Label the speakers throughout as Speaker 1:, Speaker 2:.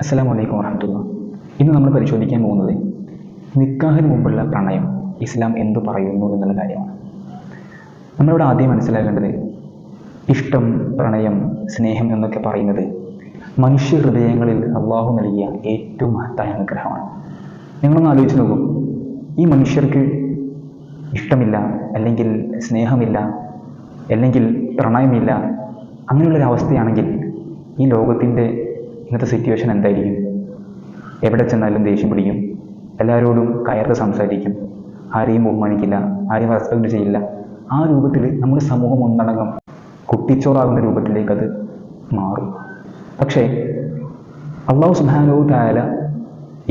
Speaker 1: അസ്സാം വലൈക്കും വറഹമത്തുള്ള. ഇന്ന് നമ്മൾ പരിശോധിക്കാൻ പോകുന്നത് നിക്കാഹിന് മുമ്പുള്ള പ്രണയം ഇസ്ലാം എന്തു പറയുന്നു എന്നുള്ള കാര്യമാണ്. നമ്മളിവിടെ ആദ്യം മനസ്സിലാക്കേണ്ടത് ഇഷ്ടം പ്രണയം സ്നേഹം എന്നൊക്കെ പറയുന്നത് മനുഷ്യ ഹൃദയങ്ങളിൽ അള്ളാഹു നൽകിയ ഏറ്റവും മഹത്തായ അനുഗ്രഹമാണ്. നിങ്ങളൊന്ന് ആലോചിച്ച് നോക്കും. ഈ മനുഷ്യർക്ക് ഇഷ്ടമില്ല അല്ലെങ്കിൽ സ്നേഹമില്ല അല്ലെങ്കിൽ പ്രണയമില്ല അങ്ങനെയുള്ളൊരവസ്ഥയാണെങ്കിൽ ഈ ലോകത്തിന്റെ ഇന്നത്തെ സിറ്റുവേഷൻ എന്തായിരിക്കും? എവിടെ ചെന്നാലും ദേഷ്യം പിടിക്കും. എല്ലാവരോടും കയർത്ത് സംസാരിക്കും. ആരെയും ബഹുമാനിക്കില്ല ആരെയും റെസ്പെക്ട് ചെയ്യില്ല. ആ രൂപത്തിൽ നമ്മുടെ സമൂഹം ഒന്നടങ്കം കുട്ടിച്ചോറാകുന്ന രൂപത്തിലേക്ക് അത് മാറും. പക്ഷേ അള്ളാഹു സുബാനോ തായാല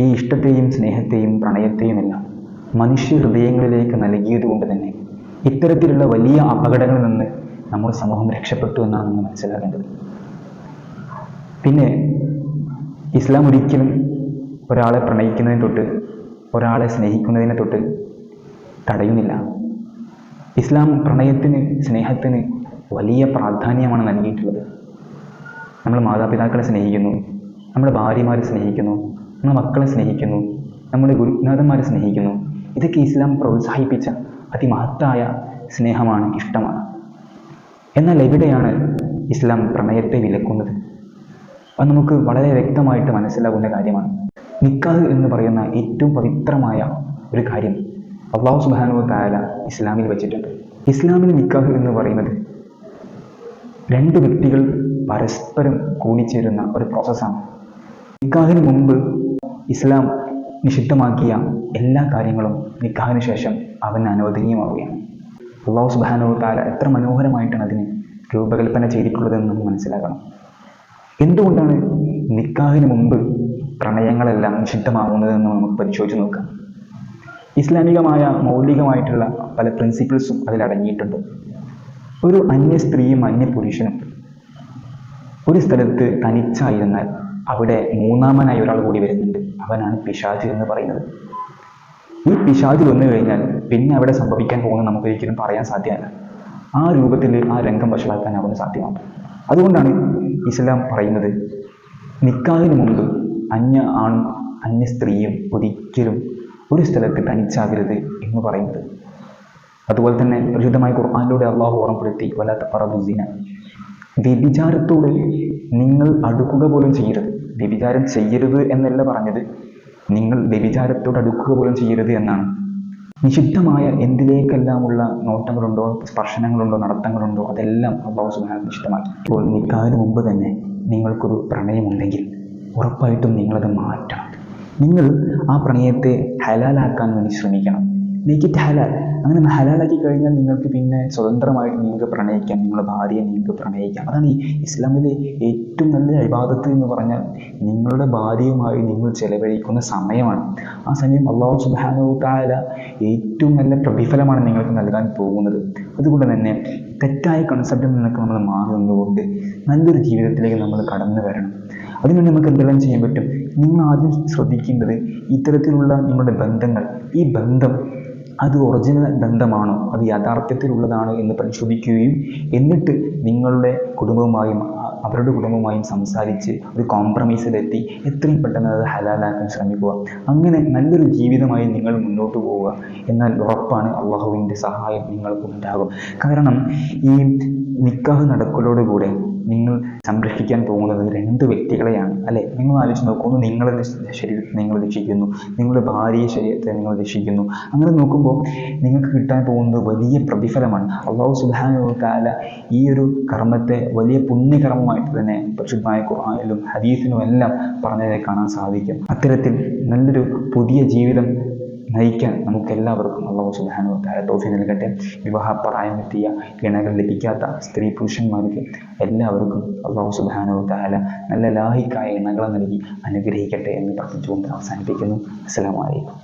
Speaker 1: ഈ ഇഷ്ടത്തെയും സ്നേഹത്തെയും പ്രണയത്തെയും എല്ലാം മനുഷ്യ ഹൃദയങ്ങളിലേക്ക് നൽകിയത് കൊണ്ട് തന്നെ ഇത്തരത്തിലുള്ള വലിയ അപകടങ്ങളിൽ നിന്ന് നമ്മുടെ സമൂഹം രക്ഷപ്പെട്ടു എന്നാണ് നമ്മൾ മനസ്സിലാക്കേണ്ടത്. പിന്നെ ഇസ്ലാം ഒരിക്കലും ഒരാളെ പ്രണയിക്കുന്നതിന് തൊട്ട് ഒരാളെ സ്നേഹിക്കുന്നതിനെ തൊട്ട് തടയുന്നില്ല. ഇസ്ലാം പ്രണയത്തിന് സ്നേഹത്തിന് വലിയ പ്രാധാന്യമാണ് നൽകിയിട്ടുള്ളത്. നമ്മൾ മാതാപിതാക്കളെ സ്നേഹിക്കുന്നു നമ്മുടെ ഭാര്യമാരെ സ്നേഹിക്കുന്നു നമ്മുടെ മക്കളെ സ്നേഹിക്കുന്നു നമ്മുടെ ഗുരുനാഥന്മാരെ സ്നേഹിക്കുന്നു. ഇതൊക്കെ ഇസ്ലാം പ്രോത്സാഹിപ്പിച്ച അതിമഹത്തായ സ്നേഹമാണ് ഇഷ്ടമാണ്. എന്നാൽ എവിടെയാണ് ഇസ്ലാം പ്രണയത്തെ വിലക്കുന്നത്? അത് നമുക്ക് വളരെ വ്യക്തമായിട്ട് മനസ്സിലാകുന്ന കാര്യമാണ്. നിക്കാഹ് എന്ന് പറയുന്ന ഏറ്റവും പവിത്രമായ ഒരു കാര്യം അള്ളാഹു സുബാനു താല ഇസ്ലാമിൽ വെച്ചിട്ടുണ്ട്. ഇസ്ലാമിൽ നിക്കാഹ് എന്ന് പറയുന്നത് രണ്ട് വ്യക്തികൾ പരസ്പരം കൂടിച്ചേരുന്ന ഒരു പ്രോസസ്സാണ് നിക്കാഹിന് മുമ്പ് ഇസ്ലാം നിഷിദ്ധമാക്കിയ എല്ലാ കാര്യങ്ങളും നിക്കാഹിന് ശേഷം അവന് അനുവദനീയമാവുകയാണ്. അള്ളാഹു സുബാനു താല എത്ര മനോഹരമായിട്ടാണ് അതിനെ രൂപകൽപ്പന ചെയ്തിട്ടുള്ളതെന്ന് മനസ്സിലാക്കണം. എന്തുകൊണ്ടാണ് നിക്കാഹിന് മുമ്പ് പ്രണയങ്ങളെല്ലാം നിഷിദ്ധമാകുന്നതെന്ന് നമുക്ക് പരിശോധിച്ച് നോക്കാം. ഇസ്ലാമികമായ മൗലികമായിട്ടുള്ള പല പ്രിൻസിപ്പിൾസും അതിൽ അടങ്ങിയിട്ടുണ്ട്. ഒരു അന്യ സ്ത്രീയും അന്യ പുരുഷനും ഒരു സ്ഥലത്ത് തനിച്ചായിരുന്നാൽ അവിടെ മൂന്നാമനായി ഒരാൾ കൂടി വരുന്നുണ്ട്. അവനാണ് പിശാജ് എന്ന് പറയുന്നത്. ഈ പിശാജ് വന്നു കഴിഞ്ഞാൽ പിന്നെ അവിടെ സംഭവിക്കാൻ പോകുന്നത് നമുക്ക് ഒരിക്കലും പറയാൻ സാധ്യമല്ല. ആ രൂപത്തിൽ ആ രംഗം വഷളാക്കാൻ അവന് സാധ്യമാണ് അതുകൊണ്ടാണ് ഇസ്ലാം പറയുന്നത്. നിക്കാഹിന് മുമ്പ് അന്യ ആണും അന്യ സ്ത്രീയും ഒരിക്കലും ഒരു സ്ഥലത്ത് തനിച്ചാകരുത് എന്ന് പറയുന്നത്. അതുപോലെ തന്നെ പരിശുദ്ധമായ ഖുർആാനിലൂടെ അള്ളാഹു ഓർമ്മപ്പെടുത്തി വല്ലാത്ത പറബുസീന വ്യഭിചാരത്തോട് നിങ്ങൾ അടുക്കുക പോലും ചെയ്യരുത്. വ്യഭിചാരം ചെയ്യരുത് എന്നല്ല പറഞ്ഞത്. നിങ്ങൾ വ്യഭിചാരത്തോട് അടുക്കുക പോലും ചെയ്യരുത് എന്നാണ്. നിഷിദ്ധമായ എന്തിലേക്കെല്ലാമുള്ള നോട്ടങ്ങളുണ്ടോ സ്പർശനങ്ങളുണ്ടോ നടത്തങ്ങളുണ്ടോ അതെല്ലാം അള്ളാഹു സുബാന നിഷിദ്ധമാക്കി. ഇപ്പോൾ നിൽക്കാതിന് മുമ്പ് തന്നെ നിങ്ങൾക്കൊരു പ്രണയമുണ്ടെങ്കിൽ ഉറപ്പായിട്ടും നിങ്ങളത് മാറ്റണം. നിങ്ങൾ ആ പ്രണയത്തെ ഹലാലാക്കാൻ വേണ്ടി ശ്രമിക്കണം. മേക്ക് ഇറ്റ് ഹലാൽ. അങ്ങനെ ഹലാലാക്കി കഴിഞ്ഞാൽ നിങ്ങൾക്ക് പിന്നെ സ്വതന്ത്രമായിട്ട് നിങ്ങൾക്ക് പ്രണയിക്കാം. നിങ്ങളുടെ ഭാര്യയെ നിങ്ങൾക്ക് പ്രണയിക്കാം. അതാണ് ഇസ്ലാമിലെ ഏറ്റവും നല്ല അഭിവാദത്ത് എന്ന് പറഞ്ഞാൽ നിങ്ങളുടെ ഭാര്യയുമായി നിങ്ങൾ ചെലവഴിക്കുന്ന സമയമാണ്. ആ സമയം അള്ളാഹു സുബാനു താല ഏറ്റവും നല്ല പ്രതിഫലമാണ് നിങ്ങൾക്ക് നൽകാൻ പോകുന്നത്. അതുകൊണ്ട് തന്നെ തെറ്റായ കൺസെപ്റ്റിൽ നിന്നൊക്കെ നമ്മൾ മാറി നിന്നുകൊണ്ട് നല്ലൊരു ജീവിതത്തിലേക്ക് നമ്മൾ കടന്നു വരണം. അതിനുവേണ്ടി നമുക്ക് എന്തെല്ലാം ചെയ്യാൻ പറ്റും? നിങ്ങൾ ആദ്യം ശ്രദ്ധിക്കേണ്ടത് ഇത്തരത്തിലുള്ള നിങ്ങളുടെ ബന്ധങ്ങൾ. ഈ ബന്ധം അത് ഒറിജിനൽ ബന്ധമാണോ അത് യാഥാർത്ഥ്യത്തിലുള്ളതാണോ എന്ന് പരിശോധിക്കുകയും എന്നിട്ട് നിങ്ങളുടെ കുടുംബവുമായും അവരുടെ കുടുംബവുമായും സംസാരിച്ച് ഒരു കോംപ്രമൈസിലെത്തി എത്രയും പെട്ടെന്ന് അത് ഹലാലാക്കാൻ ശ്രമിക്കുക. അങ്ങനെ നല്ലൊരു ജീവിതമായി നിങ്ങൾ മുന്നോട്ട് പോവുക. എന്നാൽ ഉറപ്പാണ് അള്ളാഹുവിന്റെ സഹായം നിങ്ങൾക്കുണ്ടാകും. കാരണം ഈ നിക്കാഹ് നടക്കലോടുകൂടെ നിങ്ങൾ സംരക്ഷിക്കാൻ പോകുന്നത് രണ്ട് വ്യക്തികളെയാണ്. അല്ലെ? നിങ്ങൾ ആലോചിച്ച് നോക്കൂ. ഒന്ന് നിങ്ങളുടെ ശരീരത്തെ നിങ്ങൾ രക്ഷിക്കുന്നു. നിങ്ങളുടെ ഭാര്യയെ ശരീരത്തെ നിങ്ങൾ രക്ഷിക്കുന്നു. അങ്ങനെ നോക്കുമ്പോൾ നിങ്ങൾക്ക് കിട്ടാൻ പോകുന്നത് വലിയ പ്രതിഫലമാണ്. അള്ളാഹു സുബാനു താല ഈ ഒരു കർമ്മത്തെ വലിയ പുണ്യകർമ്മമായിട്ട് തന്നെ പരിശുദ്ധമായ ഖുർആാനിലും ഹദീസിലും എല്ലാം പറഞ്ഞതായി കാണാൻ സാധിക്കും. അത്തരത്തിൽ നല്ലൊരു പുതിയ ജീവിതം നയിക്കാൻ നമുക്ക് എല്ലാവർക്കും അള്ളാഹു സുബാനു താര തോഫി നൽകട്ടെ. വിവാഹപ്രായമെത്തിയ ഇണകൾ ലഭിക്കാത്ത സ്ത്രീ പുരുഷന്മാർക്ക് എല്ലാവർക്കും അള്ളാഹു സുബാനു താല നല്ല ലാഹിക്കായ ഇണകളെ നൽകി അനുഗ്രഹിക്കട്ടെ എന്ന് പ്രാർത്ഥിച്ചുകൊണ്ട് അവസാനിപ്പിക്കുന്നു. അസ്സലാമു അലൈക്കും.